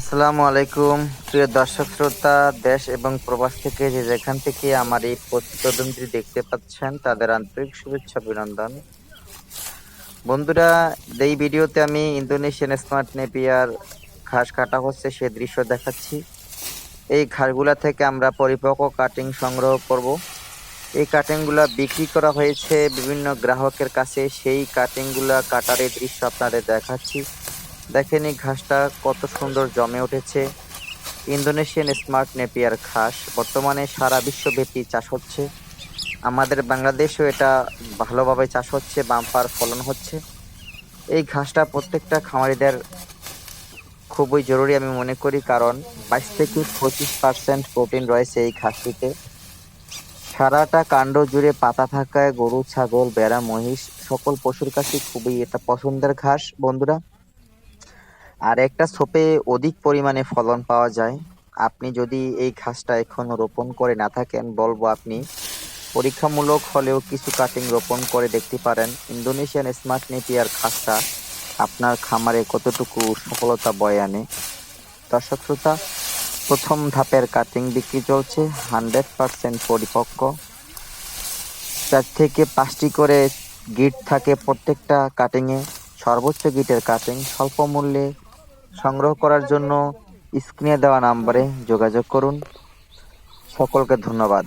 আসসালামু আলাইকুম। প্রিয় দর্শক, শ্রোতা, দেশ এবং প্রবাস থেকে যে যেখান থেকে আমার এই প্রতিবেদনটি দেখতে পাচ্ছেন, তাদের আন্তরিক শুভেচ্ছা, অভিনন্দন। বন্ধুরা, এই ভিডিওতে আমি ইন্দোনেশিয়ান স্মার্ট নেপিয়ার ঘাস কাটা হচ্ছে সে দৃশ্য দেখাচ্ছি। এই ঘাসগুলা থেকে আমরা পরিপক্ক কাটিং সংগ্রহ করব। এই কাটিংগুলা বিক্রি করা হয়েছে বিভিন্ন গ্রাহকের কাছে। সেই কাটিংগুলা কাটার এই দৃশ্য আপনাদের দেখাচ্ছি। দেখেন ঘাসটা কত সুন্দর জমে উঠেছে। ইন্দোনেশিয়ান স্মার্ট নেপিয়ার ঘাস বর্তমানে সারা বিশ্বব্যাপী চাষ হচ্ছে। আমাদের বাংলাদেশেও এটা ভালোভাবে চাষ হচ্ছে, বাম্পার ফলন হচ্ছে। এই ঘাসটা প্রত্যেকটা খামারিদের খুবই জরুরি আমি মনে করি, কারণ বাইশ থেকে পঁচিশ পার্সেন্ট প্রোটিন রয়েছে এই ঘাসটিতে। সারাটা কাণ্ড জুড়ে পাতা থাকায় গরু, ছাগল, বেড়া, মহিষ, সকল পশুর কাছে খুবই এটা পছন্দের ঘাস। বন্ধুরা আর একটা ছোপে অধিক পরিমাণে ফলন পাওয়া যায়। আপনি যদি এই ঘাসটা এখনও রোপণ করে না থাকেন, বলব আপনি, পরীক্ষামূলক হলেও কিছু কাটিং রোপণ করে দেখতে পারেন। ইন্দোনেশিয়ান স্মার্ট নেপিয়ার ঘাসটা আপনার খামারে কতটুকু সফলতা বয়ে আনে। দর্শক শ্রোতা, প্রথম ধাপের কাটিং বিক্রি চলছে হান্ড্রেড পার্সেন্ট পরিপক্ক। চার থেকে পাঁচটি করে গিট থাকে প্রত্যেকটা কাটিংয়ে সর্বোচ্চ গিটের কাটিং স্বল্প মূল্যে সংগ্রহ করার জন্য স্ক্রিনে দেওয়া নাম্বারে যোগাযোগ করুন। সকলকে ধন্যবাদ।